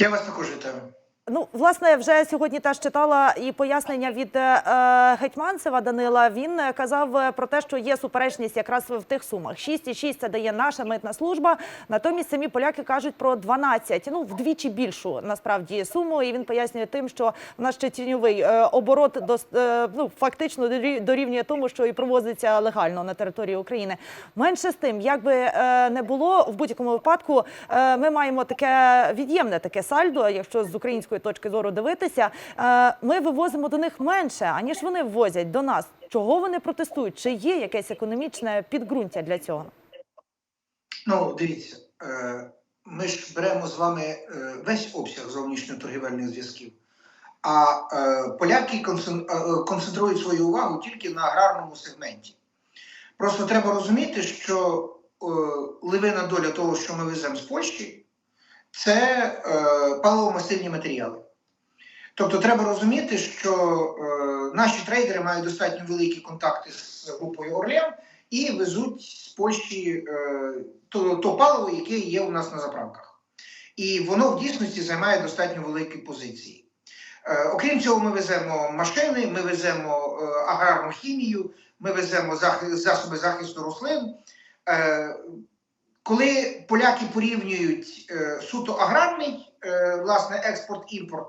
Я вас також вітаю. Ну, власне, вже сьогодні теж читала і пояснення від е, Гетьманцева Данила. Він е, казав е, про те, що є суперечність якраз в тих сумах. 6,6 – це дає наша митна служба. Натомість самі поляки кажуть про 12, ну вдвічі більшу насправді суму. І він пояснює тим, що в нас ще тіньовий е, оборот до е, ну фактично дорі- дорівнює тому, що і провозиться легально на території України. Менше з тим, як би е, не було в будь-якому випадку, е, ми маємо таке від'ємне таке сальдо, якщо з української точки зору дивитися. Е, Ми вивозимо до них менше, аніж вони ввозять до нас. Чого вони протестують? Чи є якесь економічне підґрунтя для цього? Ну, дивіться, е, ми ж беремо з вами е, весь обсяг зовнішньоторгівельних зв'язків, а поляки концентрують свою увагу тільки на аграрному сегменті. Просто треба розуміти, що е, ливина доля того, що ми веземо з Польщі, це е, паливо-мастильні матеріали. Тобто треба розуміти, що е, наші трейдери мають достатньо великі контакти з групою Орлеан і везуть з Польщі е, то, то паливо, яке є у нас на заправках. І воно в дійсності займає достатньо великі позиції. Е, окрім цього, ми веземо машини, ми веземо е, аграрну хімію, ми веземо захи- засоби захисту рослин. Е, коли поляки порівнюють е, суто аграрний е, власне експорт-імпорт,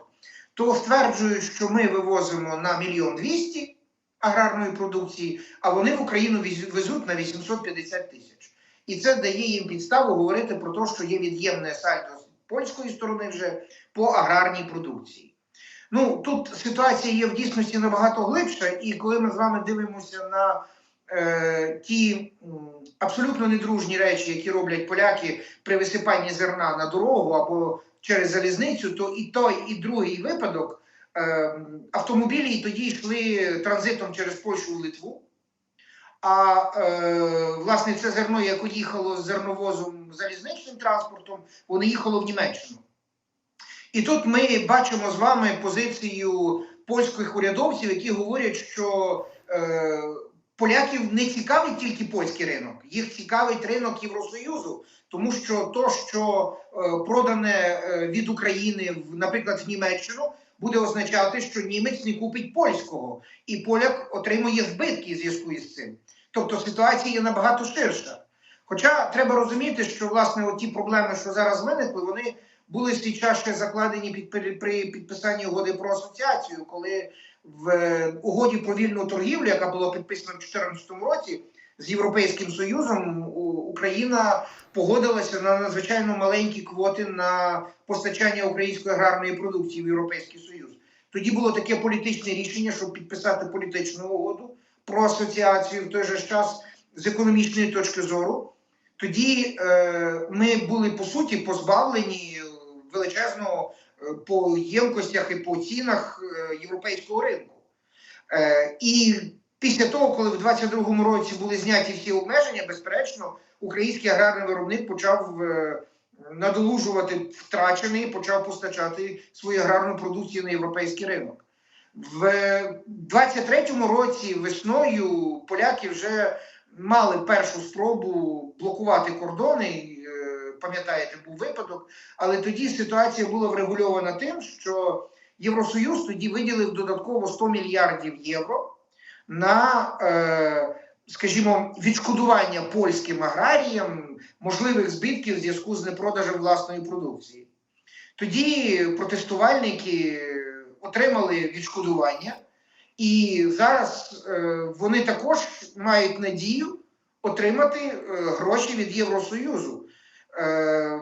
то стверджують, що ми вивозимо на мільйон двісті аграрної продукції, а вони в Україну везуть на 850 тисяч. І це дає їм підставу говорити про те, що є від'ємне сальдо з польської сторони вже по аграрній продукції. Ну тут ситуація є в дійсності набагато глибша, і коли ми з вами дивимося на е, ті абсолютно недружні речі, які роблять поляки при висипанні зерна на дорогу або через залізницю, то і той, і другий випадок е, автомобілі тоді йшли транзитом через Польщу в Литву. А е, власне це зерно, яке їхало з зерновозом залізничним транспортом, воно їхало в Німеччину. І тут ми бачимо з вами позицію польських урядовців, які говорять, що е, поляків не цікавить тільки польський ринок, їх цікавить ринок Євросоюзу, тому що то, що е, продане е, від України, наприклад, в Німеччину, буде означати, що німець не купить польського, і поляк отримує збитки в зв'язку із цим. Тобто ситуація є набагато ширша. Хоча треба розуміти, що власне ті проблеми, що зараз виникли, вони були свій час ще закладені під при підписанні угоди про асоціацію, коли в е, угоді про вільну торгівлю, яка була підписана в 2014 році з Європейським Союзом, Україна погодилася на надзвичайно маленькі квоти на постачання української аграрної продукції в Європейський Союз. Тоді було таке політичне рішення, щоб підписати політичну угоду про асоціацію в той же час з економічної точки зору. Тоді е, ми були по суті позбавлені величезного по ємкостях і по цінах е, європейського ринку. Е, і після того, коли в 22-му році були зняті всі обмеження, безперечно, український аграрний виробник почав е, надолужувати втрачений, почав постачати свою аграрну продукцію на європейський ринок. В 23-му році весною поляки вже мали першу спробу блокувати кордони. Пам'ятаєте, був випадок, але тоді ситуація була врегульована тим, що Євросоюз тоді виділив додатково 100 мільярдів євро на, е, скажімо, відшкодування польським аграріям можливих збитків в зв'язку з непродажем власної продукції. Тоді протестувальники отримали відшкодування, і зараз е, вони також мають надію отримати е, гроші від Євросоюзу. Е,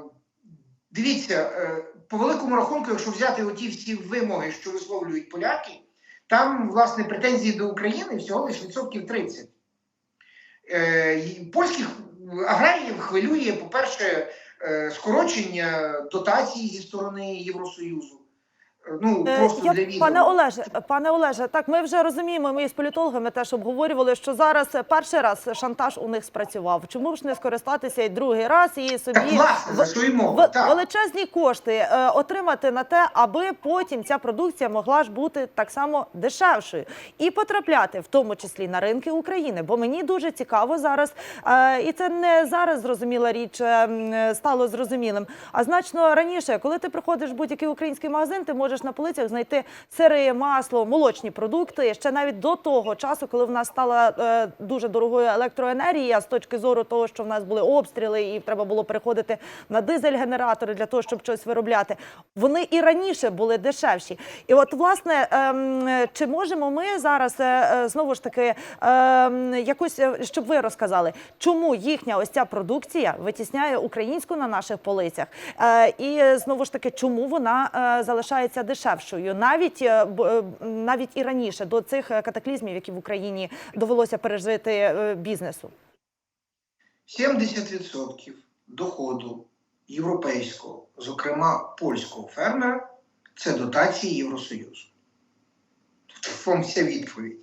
дивіться, е, по великому рахунку, якщо взяти оті всі вимоги, що висловлюють поляки, там, власне, претензії до України всього лише відсотків 30. Е, польських аграріїв хвилює, по-перше, скорочення дотацій зі сторони Євросоюзу. Ну Е, просто я- для відео. Пане Олеже, пане Олеже, так ми вже розуміємо. Ми з політологами теж обговорювали, що зараз перший раз шантаж у них спрацював. Чому ж не скористатися і другий раз і собі Так, власне, за що й мова, в- так. величезні кошти е, отримати на те, аби потім ця продукція могла ж бути так само дешевшою і потрапляти в тому числі на ринки України. Бо мені дуже цікаво зараз, е, і це не зараз зрозуміла річ е, е, стало зрозумілим. А значно раніше, коли ти приходиш в будь-який український магазин, ти можеш на полицях знайти сири, масло, молочні продукти. Ще навіть до того часу, коли в нас стала е, дуже дорогою електроенергія, з точки зору того, що в нас були обстріли, і треба було переходити на дизель-генератори для того, щоб щось виробляти. Вони і раніше були дешевші. І от, власне, е, чи можемо ми зараз е, е, знову ж таки ем, якось, е, щоб ви розказали, чому їхня ось ця продукція витісняє українську на наших полицях? Е, І знову ж таки, чому вона е, залишається дешевшою, навіть е, е, навіть і раніше до цих е, катаклізмів, які в Україні довелося пережити бізнесу? 70% доходу європейського, зокрема польського фермера, це дотації Євросоюзу. Вам вся відповідь.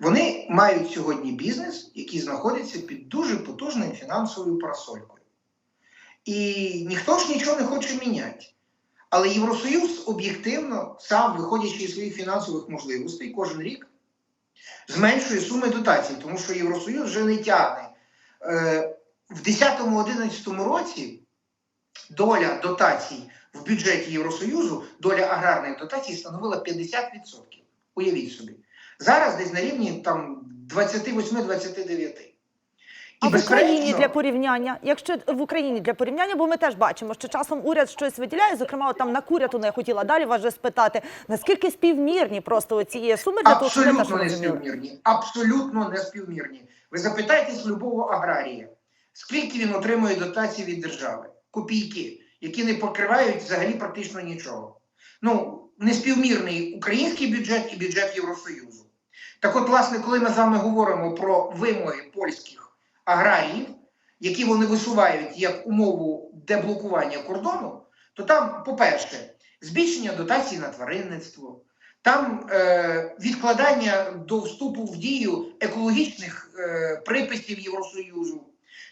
Вони мають сьогодні бізнес, який знаходиться під дуже потужною фінансовою парасолькою. І ніхто ж нічого не хоче міняти. Але Євросоюз об'єктивно, сам, виходячи із своїх фінансових можливостей, кожен рік зменшує суми дотацій, тому що Євросоюз вже не тягне. Е, в 2010-2011 році доля дотацій в бюджеті Євросоюзу, доля аграрних дотацій становила 50%. Уявіть собі. Зараз десь на рівні там 28-29. А в Україні для порівняння, якщо в Україні для порівняння, бо ми теж бачимо, що часом уряд щось виділяє. Зокрема, от там на куряту я хотіла далі вас вже спитати, наскільки співмірні просто ці суми для того, щоб Абсолютно не співмірні. Абсолютно не співмірні. Ви запитайтесь любого аграрія, скільки він отримує дотацій від держави? Копійки, які не покривають взагалі практично нічого. Ну, неспівмірний український бюджет і бюджет Євросоюзу. Так от, власне, коли ми з вами говоримо про вимоги польських аграріїв, які вони висувають як умову деблокування кордону, то там, по-перше, збільшення дотацій на тваринництво, там е, відкладання до вступу в дію екологічних е, приписів Євросоюзу.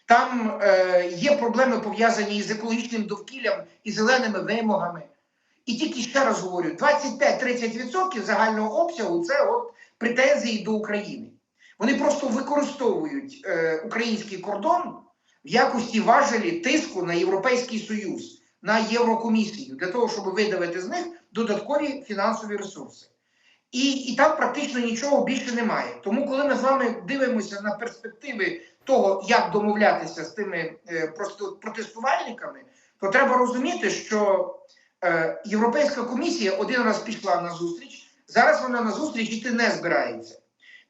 Там е, є проблеми пов'язані із екологічним довкіллям і зеленими вимогами. І тільки ще раз говорю: 25-30% загального обсягу це от претензії до України. Вони просто використовують е, український кордон в якості важелі тиску на Європейський Союз, на Єврокомісію для того, щоб видавити з них додаткові фінансові ресурси. І, і там практично нічого більше немає. Тому, коли ми з вами дивимося на перспективи того, як домовлятися з тими е, протестувальниками, то треба розуміти, що е, Європейська комісія один раз пішла на зустріч, зараз вона на зустріч іти не збирається.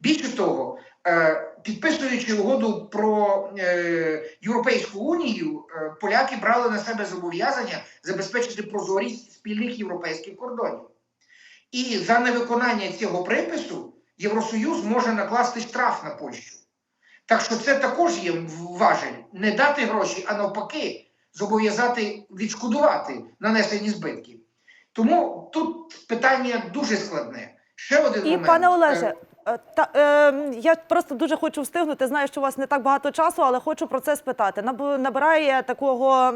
Більше того, е, підписуючи угоду про е, Європейську унію, е, поляки брали на себе зобов'язання забезпечити прозорість спільних європейських кордонів. І за невиконання цього припису Євросоюз може накласти штраф на Польщу. Так що це також є важель не дати гроші, а навпаки, зобов'язати відшкодувати нанесені збитки. Тому тут питання дуже складне. Ще один І момент. пане Олеже, та е, я просто дуже хочу встигнути. Знаю, що у вас не так багато часу, але хочу про це спитати. Наб- Набирає такого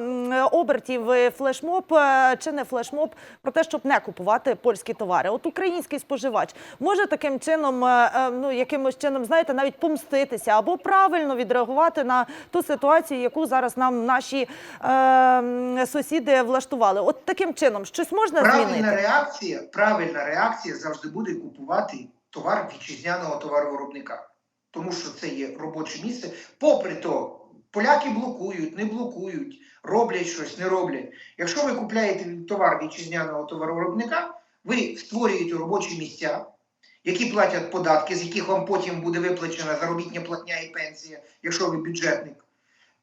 обертів е, флешмоб е, чи не флешмоб про те, щоб не купувати польські товари. От український споживач може таким чином, е, е, ну якимось чином, знаєте, навіть помститися або правильно відреагувати на ту ситуацію, яку зараз нам наші е, сусіди влаштували. От таким чином щось можна Правильна змінити. реакція, правильна реакція завжди буде купувати товар вітчизняного товаровиробника. Тому що це є робоче місце. Попри то, поляки блокують, не блокують, роблять щось, не роблять. Якщо ви купляєте товар вітчизняного товаровиробника, ви створюєте робочі місця, які платять податки, з яких вам потім буде виплачена заробітня платня і пенсія, якщо ви бюджетник.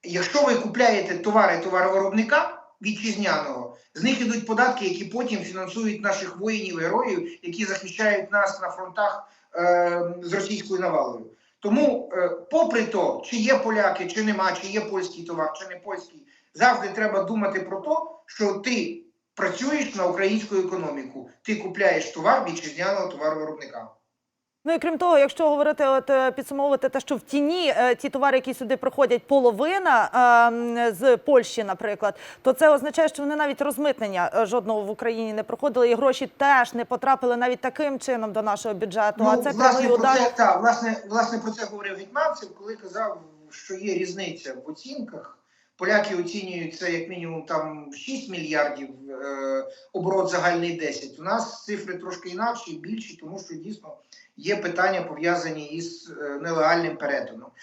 Якщо ви купляєте товари товаровиробника вітчизняного, з них ідуть податки, які потім фінансують наших воїнів, героїв, які захищають нас на фронтах е, з російською навалою. Тому, е, попри то, чи є поляки, чи нема, чи є польський товар, чи не польський, завжди треба думати про те, що ти працюєш на українську економіку. Ти купляєш товар вітчизняного товаровиробника. Ну і крім того, якщо говорити, от е, підсумовувати те, що в тіні е, ті товари, які сюди приходять, половина е, з Польщі, наприклад, то це означає, що вони навіть розмитнення е, жодного в Україні не проходили, і гроші теж не потрапили навіть таким чином до нашого бюджету. а це Ну, власне, про удар. це, та, власне, власне, про це говорив Гетманцев, коли казав, що є різниця в оцінках. Поляки оцінюють це як мінімум там в 6 мільярдів, е, оборот загальний 10. У нас цифри трошки інакші, більші, тому що дійсно є питання пов'язані із е, нелегальним перетином.